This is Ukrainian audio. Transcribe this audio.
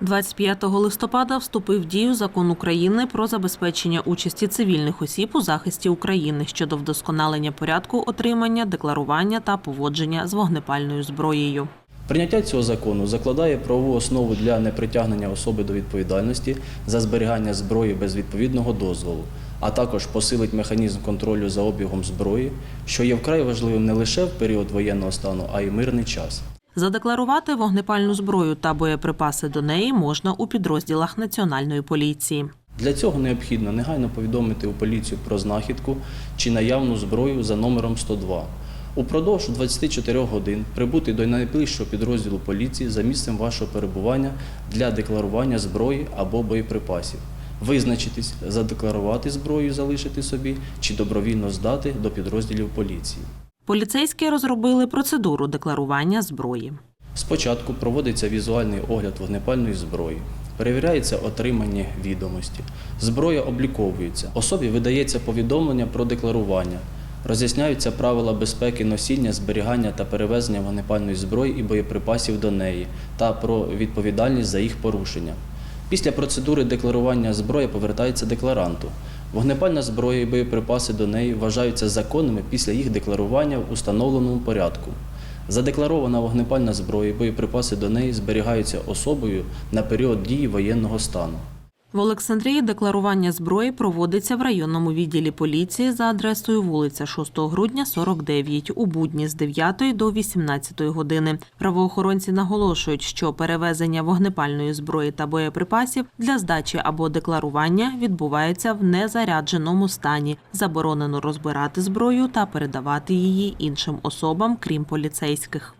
25 листопада вступив в дію закон України про забезпечення участі цивільних осіб у захисті України щодо вдосконалення порядку отримання, декларування та поводження з вогнепальною зброєю. Прийняття цього закону закладає правову основу для непритягнення особи до відповідальності за зберігання зброї без відповідного дозволу, а також посилить механізм контролю за обігом зброї, що є вкрай важливим не лише в період воєнного стану, а й мирний час. Задекларувати вогнепальну зброю та боєприпаси до неї можна у підрозділах Національної поліції. Для цього необхідно негайно повідомити у поліцію про знахідку чи наявну зброю за номером 102. Упродовж 24 годин прибути до найближчого підрозділу поліції за місцем вашого перебування для декларування зброї або боєприпасів. Визначитись, задекларувати зброю, залишити собі чи добровільно здати до підрозділів поліції. Поліцейські розробили процедуру декларування зброї. Спочатку проводиться візуальний огляд вогнепальної зброї, перевіряється отримання відомості, зброя обліковується, особі видається повідомлення про декларування, роз'ясняються правила безпеки носіння, зберігання та перевезення вогнепальної зброї і боєприпасів до неї та про відповідальність за їх порушення. Після процедури декларування зброї повертається декларанту. Вогнепальна зброя і боєприпаси до неї вважаються законними після їх декларування в установленому порядку. Задекларована вогнепальна зброя і боєприпаси до неї зберігаються особою на період дії воєнного стану. В Олександрії декларування зброї проводиться в районному відділі поліції за адресою вулиця 6 грудня, 49, у будні з 9 до 18 години. Правоохоронці наголошують, що перевезення вогнепальної зброї та боєприпасів для здачі або декларування відбувається в незарядженому стані. Заборонено розбирати зброю та передавати її іншим особам, крім поліцейських.